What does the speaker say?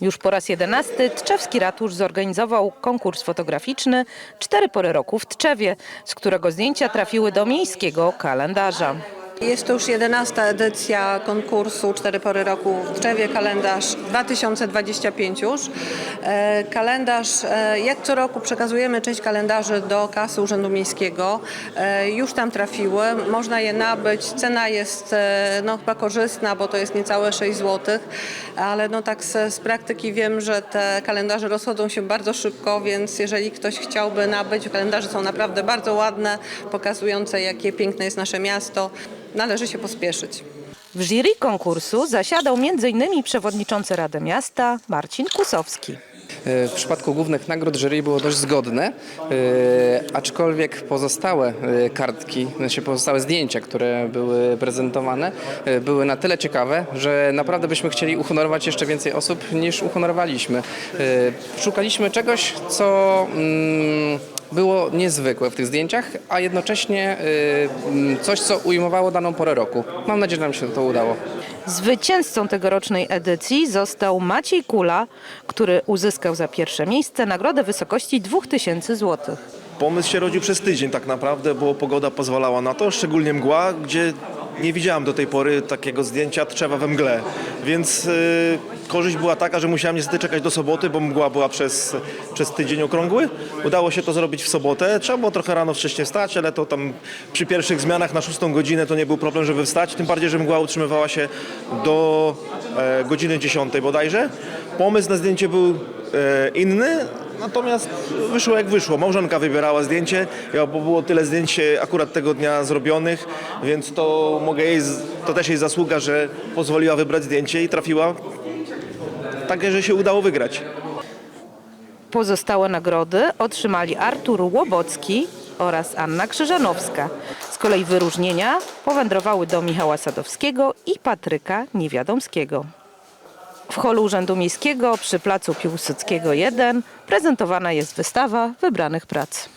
Już po raz jedenasty Tczewski Ratusz zorganizował konkurs fotograficzny Cztery pory roku w Tczewie, z którego zdjęcia trafiły do miejskiego kalendarza. Jest to już 11 edycja konkursu Cztery Pory Roku w Tczewie, kalendarz 2025 już. E, Kalendarz, e, jak co roku przekazujemy część kalendarzy do kasy Urzędu Miejskiego. E, Już tam trafiły, można je nabyć. Cena jest no, chyba korzystna, bo to jest niecałe 6 zł, ale no tak z, z praktyki wiem, że te kalendarze rozchodzą się bardzo szybko, więc jeżeli ktoś chciałby nabyć, kalendarze są naprawdę bardzo ładne, pokazujące jakie piękne jest nasze miasto. Należy się pospieszyć. W jury konkursu zasiadał m.in. przewodniczący Rady Miasta Marcin Kusowski. E, W przypadku głównych nagród jury było dość zgodne, e, aczkolwiek pozostałe e, kartki, znaczy pozostałe zdjęcia, które były prezentowane, były na tyle ciekawe, że naprawdę byśmy chcieli uhonorować jeszcze więcej osób niż uhonorowaliśmy. Szukaliśmy czegoś, co mm, było niezwykłe w tych zdjęciach, a jednocześnie e, mm, coś, co ujmowało daną porę roku. Mam nadzieję, że nam się to udało. Zwycięzcą tegorocznej edycji został Maciej Kula, który uzyskał za pierwsze miejsce nagrodę w wysokości 2000 zł. Pomysł się rodził przez tydzień tak naprawdę, bo pogoda pozwalała na to, szczególnie mgła, gdzie nie widziałem do tej pory takiego zdjęcia trzewa we mgle. Więc y, korzyść była taka, że musiałem niestety czekać do soboty, bo mgła była przez, przez tydzień okrągły. Udało się to zrobić w sobotę. Trzeba było trochę rano wcześniej wstać, ale to tam przy pierwszych zmianach na szóstą godzinę to nie był problem, żeby wstać. Tym bardziej, że mgła utrzymywała się do e, godziny 10 bodajże. Pomysł na zdjęcie był e, inny, Natomiast wyszło jak wyszło. Małżonka wybierała zdjęcie, bo było tyle zdjęć akurat tego dnia zrobionych, więc to mogę jej, to też jej zasługa, że pozwoliła wybrać zdjęcie i trafiła takie, że się udało wygrać. Pozostałe nagrody otrzymali Artur Łobocki oraz Anna Krzyżanowska. Z kolei wyróżnienia powędrowały do Michała Sadowskiego i Patryka Niewiadomskiego. W holu Urzędu Miejskiego przy placu Piłsudskiego 1 prezentowana jest wystawa wybranych prac.